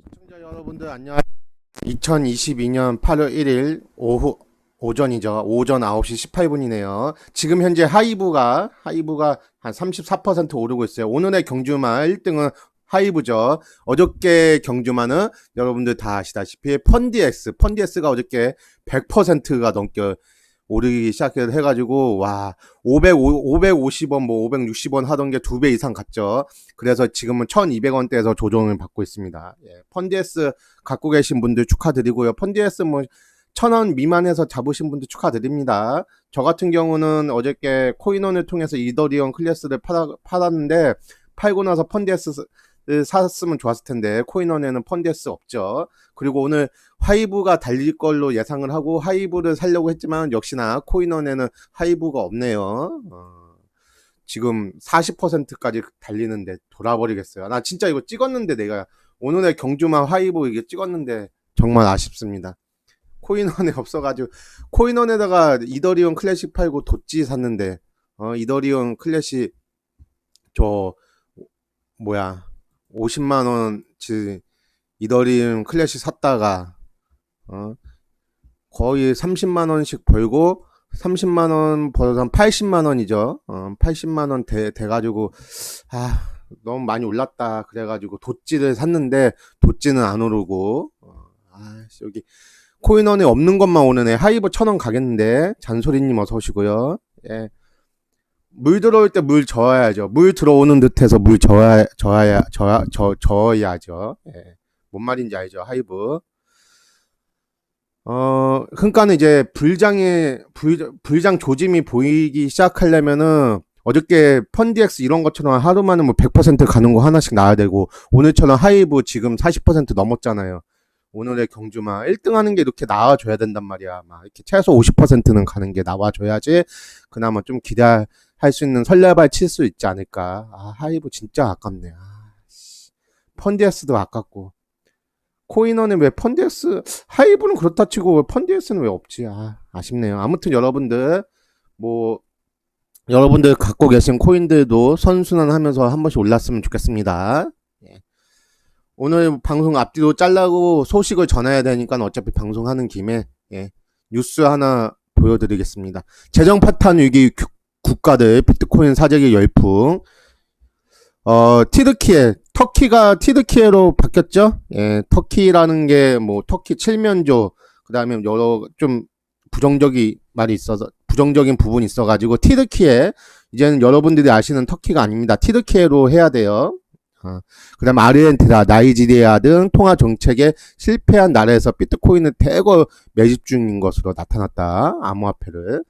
시청자 여러분들 안녕. 2022년 8월 1일 오후 오전이죠. 오전 9시 18분이네요. 지금 현재 하이브가 하이브가 한 34% 오르고 있어요. 오늘의 경주마 1등은 하이브죠. 어저께 경주마는 여러분들 다 아시다시피 펀디엑스, 펀디엑스가 어저께 100%가 넘게 오르기 시작해 가지고 와 500, 550원 뭐 560원 하던 게 두 배 이상 갔죠. 그래서 지금은 1200원대에서 조정을 받고 있습니다. 예, 펀디에스 갖고 계신 분들 축하드리고요. 펀디에스 뭐 1000원 미만에서 잡으신 분들 축하드립니다. 저 같은 경우는 어저께 코인원을 통해서 이더리움 클래스를 팔아, 팔았는데 팔고 나서 펀디에스 를 샀으면 좋았을 텐데 코인원에는 펀디에스 없죠. 그리고 오늘 하이브가 달릴 걸로 예상을 하고 하이브를 살려고 했지만 역시나 코인원에는 하이브가 없네요. 어, 지금 40%까지 달리는데 돌아버리겠어요. 나 진짜 이거 찍었는데 내가 오늘의 경주만 하이브 이게 찍었는데 정말 아쉽습니다. 코인원에 없어가지고 코인원에다가 이더리움 클래식 팔고 도찌 샀는데 어 이더리움 클래식 저 뭐야 50만 원치 이더리움 클래식 샀다가 어 거의 30만 원씩 벌고 30만 원 벌어서 한 80만 원이죠. 어 80만 원 돼, 돼가지고 아 너무 많이 올랐다 그래가지고 도찌를 샀는데 도찌는 안 오르고 어, 아 여기 코인원에 없는 것만 오는 애 하이브 천 원 가겠는데 잔소리님 어서 오시고요. 예. 물 들어올 때 물 저어야죠. 물 들어오는 듯해서 물 저어야 저어야 저어 저 저어야죠. 예. 뭔 말인지 알죠? 하이브. 어, 그러니까는 이제 불장의 불, 불장 조짐이 보이기 시작하려면은 어저께 펀디엑스 이런 것처럼 하루 만에 뭐100% 가는 거 하나씩 나야 되고 오늘처럼 하이브 지금 40% 넘었잖아요. 오늘의 경주만 1등 하는 게 이렇게 나와줘야 된단 말이야. 막 이렇게 최소 50%는 가는 게 나와줘야지 그나마 좀 기대 할 수 있는 설레발 칠 수 있지 않을까. 아, 하이브 진짜 아깝네. 아, 씨. 펀디엑스도 아깝고. 코인원에 왜 펀디엑스, 하이브는 그렇다 치고 왜 펀디엑스는 왜 없지? 아, 아쉽네요. 아무튼 여러분들, 뭐, 여러분들 갖고 계신 코인들도 선순환 하면서 한 번씩 올랐으면 좋겠습니다. 예. 오늘 방송 앞뒤로 잘라고 소식을 전해야 되니까 어차피 방송하는 김에 예, 뉴스 하나 보여드리겠습니다. 재정 파탄 위기 국- 국가들 비트코인 사재기 열풍. 어 티르키에 터키가 티르키에로 바뀌었죠. 예, 터키라는 게 뭐 터키 칠면조 그 다음에 여러 좀 부정적인 말이 있어서 부정적인 부분이 있어가지고 티르키에 이제는 여러분들이 아시는 터키가 아닙니다. 티르키에로 해야 돼요. 어, 그 다음 아르헨티나, 나이지리아 등 통화 정책에 실패한 나라에서 비트코인을 대거 매집 중인 것으로 나타났다. 암호화폐를.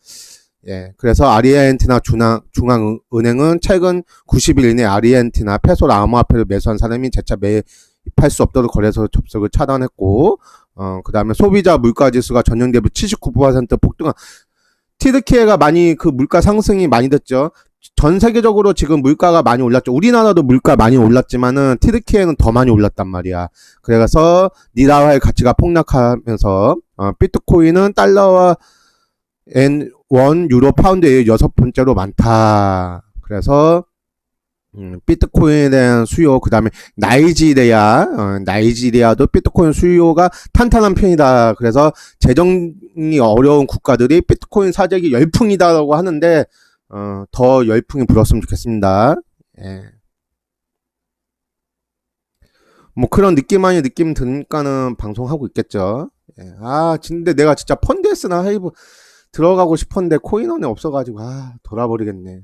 예, 그래서 아르헨티나 중앙, 중앙 은행은 최근 90일 이내 아르헨티나 페소로 암호화폐를 매수한 사람이 재차 매입할 수 없도록 거래소 접속을 차단했고, 어, 그 다음에 소비자 물가 지수가 전년 대비 79% 폭등한, 티르키에가 많이 그 물가 상승이 많이 됐죠. 전 세계적으로 지금 물가가 많이 올랐죠. 우리나라도 물가 많이 올랐지만은 티르키에는 더 많이 올랐단 말이야. 그래서 니라화의 가치가 폭락하면서 어, 비트코인은 달러와 엔, 원, 유로, 파운드의 여섯 번째로 많다. 그래서 음, 비트코인에 대한 수요, 그 다음에 나이지리아, 어, 나이지리아도 비트코인 수요가 탄탄한 편이다. 그래서 재정이 어려운 국가들이 비트코인 사재기 열풍이다라고 하는데 어, 더 열풍이 불었으면 좋겠습니다. 예. 뭐 그런 느낌만이 느낌 드니까는 방송하고 있겠죠. 예. 아, 근데 내가 진짜 펀드에스나 하이브 들어가고 싶었는데 코인원에 없어가지고 아 돌아버리겠네.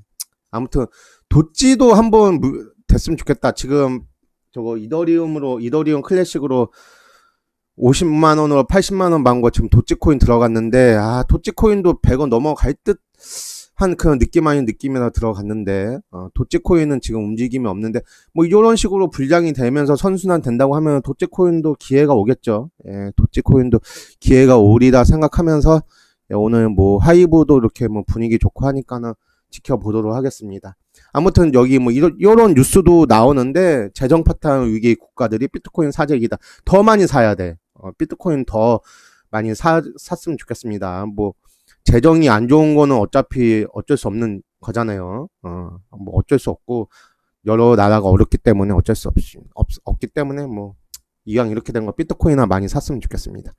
아무튼 도찌도 한번 무- 됐으면 좋겠다. 지금 저거 이더리움으로 이더리움 클래식으로 50만 원으로 80만 원 받은 거 지금 도찌코인 들어갔는데 아 도찌코인도 100원 넘어갈 듯 한 그런 느낌 아닌 느낌이나 들어갔는데 어, 도찌코인은 지금 움직임이 없는데 뭐 이런 식으로 불량이 되면서 선순환 된다고 하면 도찌코인도 기회가 오겠죠. 예, 도찌코인도 기회가 오리다 생각하면서 예, 오늘 뭐 하이브도 이렇게 뭐 분위기 좋고 하니까는 지켜보도록 하겠습니다. 아무튼 여기 뭐 이런 이런 뉴스도 나오는데 재정 파탄 위기 국가들이 비트코인 사재기다. 더 많이 사야 돼. 어, 비트코인 더 많이 사 샀으면 좋겠습니다. 뭐 재정이 안 좋은 거는 어차피 어쩔 수 없는 거잖아요. 어, 뭐 어쩔 수 없고 여러 나라가 어렵기 때문에 어쩔 수 없, 없 없기 때문에 뭐 이왕 이렇게 된 거 비트코인이나 많이 샀으면 좋겠습니다.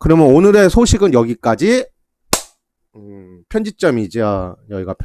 그러면 오늘의 소식은 여기까지. 음, 편집점이죠. 여기가